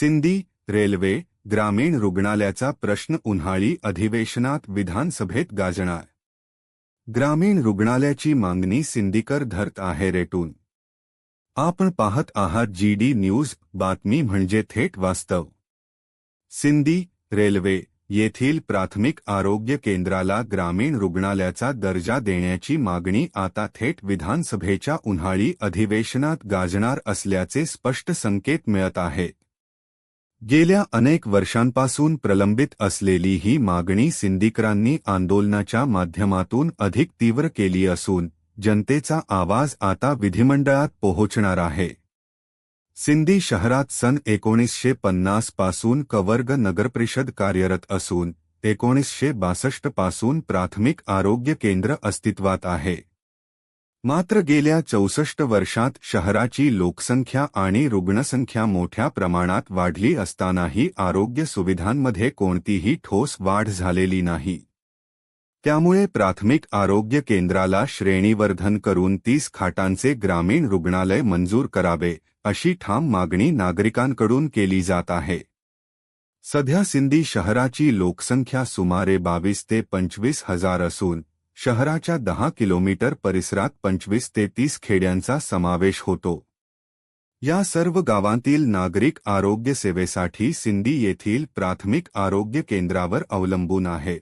Sindi railway ग्रामीण रुग्णालयाचा प्रश्न उन्हाळी अधिवेशनात विधानसभेत गाजणार. ग्रामीण रुग्णालयाची मागणी सिंदीकर धरत आहे रेटून. आपण पाहत आहात जी डी न्यूज़, बातमी म्हणजे थेट वास्तव. सिंदी रेल्वे येथील प्राथमिक आरोग्य केंद्राला ग्रामीण रुग्णालयाचा दर्जा देण्याची मागणी आता थेट विधानसभेच्या उन्हाळी अधिवेशनात गाजणार असल्याचे स्पष्ट संकेत मिळत आहेत. गेल्या अनेक वर्षांपासून प्रलंबित असलेली ही मागणी सिंदीकरांनी आंदोलनाच्या माध्यमातून अधिक तीव्र केली असून जनतेचा आवाज आता विधिमंडळात पोहोचणार आहे. सिंधी शहरात सन एकोणीसशे पन्नासपासून कवर्ग नगरपरिषद कार्यरत असून एकोणीसशे बासष्टपासून प्राथमिक आरोग्य केंद्र अस्तित्वात आहे. मात्र गेल्या चौसष्ट वर्षात शहराची लोकसंख्या आणि रुग्णसंख्या मोठ्या प्रमाणात वाढली असतानाही आरोग्य सुविधांमध्ये कोणतीही ठोस वाढ झालेली नाही. त्यामुळे प्राथमिक आरोग्य केंद्राला श्रेणीवर्धन करून तीस खाटांचे ग्रामीण रुग्णालय मंजूर करावे, अशी ठाम मागणी नागरिकांकडून केली जात आहे. सध्या सिंधी शहराची लोकसंख्या सुमारे बावीस ते पंचवीस हज़ार असून शहराच्या दहा किलोमीटर परिसरात पंचवीस ते तीस खेड्यांचा समावेश होतो. या सर्व गावांतील नागरिक आरोग्य सेवेसाठी सिंधी येथील प्राथमिक आरोग्य केंद्रावर अवलंबून आहेत.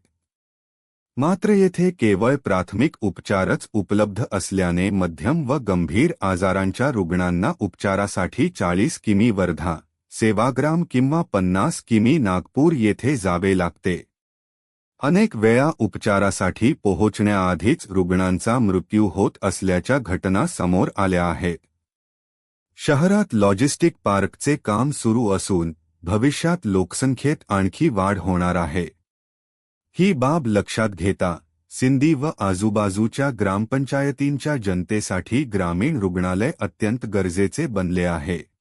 मात्र येथे केवळ प्राथमिक उपचारच उपलब्ध असल्याने मध्यम व गंभीर आजारांच्या रुग्णांना उपचारासाठी चाळीस किमी वर्धा सेवाग्राम किंवा पन्नास किमी नागपूर येथे जावे लागते. अनेक वेळा उपचारासाठी पोहोचण्याआधीच रुग्णांचा मृत्यू होत घटना समोर आल्या शहरात लॉजिस्टिक पार्कचे काम सुरू असून भविष्यात वाढ ही बाब लक्षात घेता सिंधी व आजूबाजूच्या ग्रामपंचायतींच्या जनतेसाठी ग्रामीण रुग्णालय अत्यंत गरजेचे बनले आहे.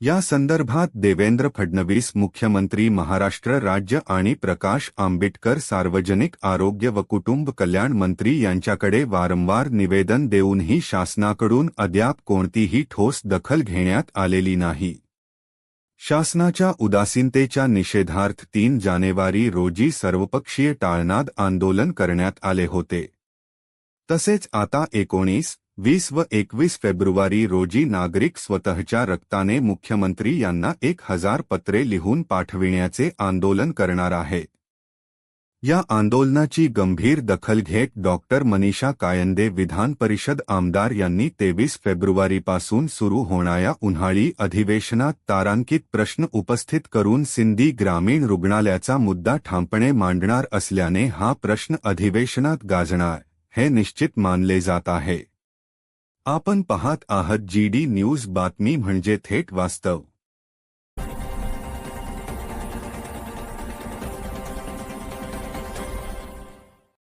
या संदर्भात देवेंद्र फडणवीस मुख्यमंत्री महाराष्ट्र राज्य आणि प्रकाश आंबेडकर सार्वजनिक आरोग्य व कुटुंब कल्याण मंत्री यांच्याकडे वारंवार निवेदन देऊनही शासनाकडून अद्याप कोणतीही ठोस दखल घेण्यात आलेली नाही. शासनाच्या उदासीनतेच्या निषेधार्थ तीन जानेवारी रोजी सर्वपक्षीय टाळनाद आंदोलन करण्यात आले होते. तसेच आता एकोणीस वीस व एकवीस फेब्रुवारी रोजी नागरिक स्वतःच्या रक्ताने मुख्यमंत्री यांना एक हजार पत्रे लिहून पाठविण्याचे आंदोलन करणार आहे. या आंदोलनाची गंभीर दखल घेत डॉक्टर मनीषा कायंदे विधान परिषद आमदार यांनी तेवीस फेब्रुवारीपासून सुरू होणाऱ्या उन्हाळी अधिवेशनात तारांकित प्रश्न उपस्थित करून सिंधी ग्रामीण रुग्णालयाचा मुद्दा ठामपणे मांडणार असल्याने हा प्रश्न अधिवेशनात गाजणार हे निश्चित मानले जात आहे. आपण पाहत आहात जी डी न्यूज बातमी म्हणजे थेट वास्तव.